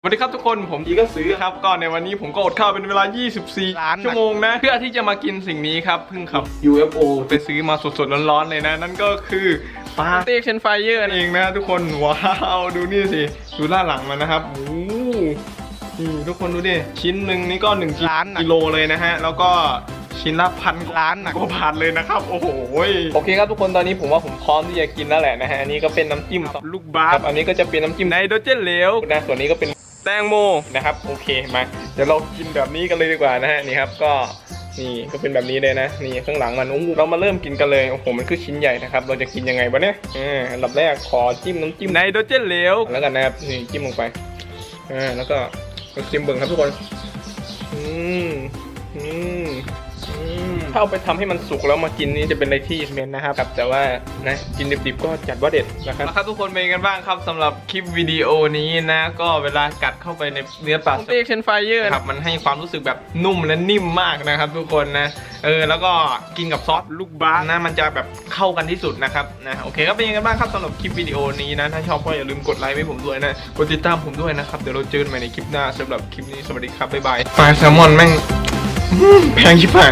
สวัสดีครับทุกคนผมอีก็ซื้อครับก็ในวันนี้ผมก็อดข้าวเป็นเวลา 24ล้านชั่วโมงนะ เพื่อที่จะมากินสิ่งนี้ครับเพิ่งขับ UFO ไปซื้อมาสดๆร้อนๆเลยนะ นั่นก็คือปลาเต็กเชนไฟเยอร์นั่นเองนะทุกคน ว้าวดูนี่สิ ดูด้านหลังมันนะครับโอ้โหนี่ทุกคนดูดิ ชิ้นหนึ่งนี่ก็1ล้านหนักกิโลเลยนะฮะ แล้วก็ชิ้นละพันล้านหนักกว่าบาทเลยนะครับ โอ้โหโอเคครับทุกคนตอนนี้ผมว่าผมพร้อมที่จะกินแล้วแหละนะฮะอันนี้ก็เป็นน้ำจิ้มลูกบาสอันนี้ก็จะเป็นน้ำจิ้มไนโตรเจนเหลวนะส่วนนี้ก็เป็น แตงโมนะครับโอเคมาเดี๋ยวเรากินแบบนี้กันเลยดีกว่านะฮะนี่ครับก็นี่ก็เป็นแบบนี้เลยนะนี่ข้างหลังมันอู้เรามาเริ่มกินกันเลยโอ้โหมันคือชิ้นใหญ่นะครับเราจะกินยังไงวะเนี่ยอ่าอันดับแรกขอจิ้มน้ำจิ้มไนโตรเจนเหลวแล้วกันนะครับนี่จิ้มลงไปอ่าแล้วก็ก็ชิมเบิ่งครับทุกคนอืมอืมอืมถ้าเอาไปทำให้มันสุกแล้วมากินนี่จะเป็นอะไรที่เมนนะครับแต่ว่านะกินดิบๆก็จัดว่าเด็ดนะครับครับทุกคนเป็นกันบ้างครับสำหรับคลิปวิดีโอนี้นะก็เวลากัดเข้าไปในเนื้อปลาสเต็กเชนไฟเยอร์ครับมันให้ความรู้สึกแบบนุ่มและนิ่มมากนะครับทุกคนนะเออแล้วก็กินกับซอสลูกบาสนะมันจะแบบเข้ากันที่สุดนะครับนะโอเคก็เป็นยังไงบ้างครับสำหรับคลิปวิดีโอนี้นะถ้าชอบก็อย่าลืมกดไลค์ให้ผมด้วยนะกดติดตามผมด้วยนะครับเดี๋ยวเราเจอกันใหม่ในคลิปหน้าสำหรับคลิปนี้สวัสดีครับบ๊ายบายปลาแซลมอนแม่งแพงชิบหาย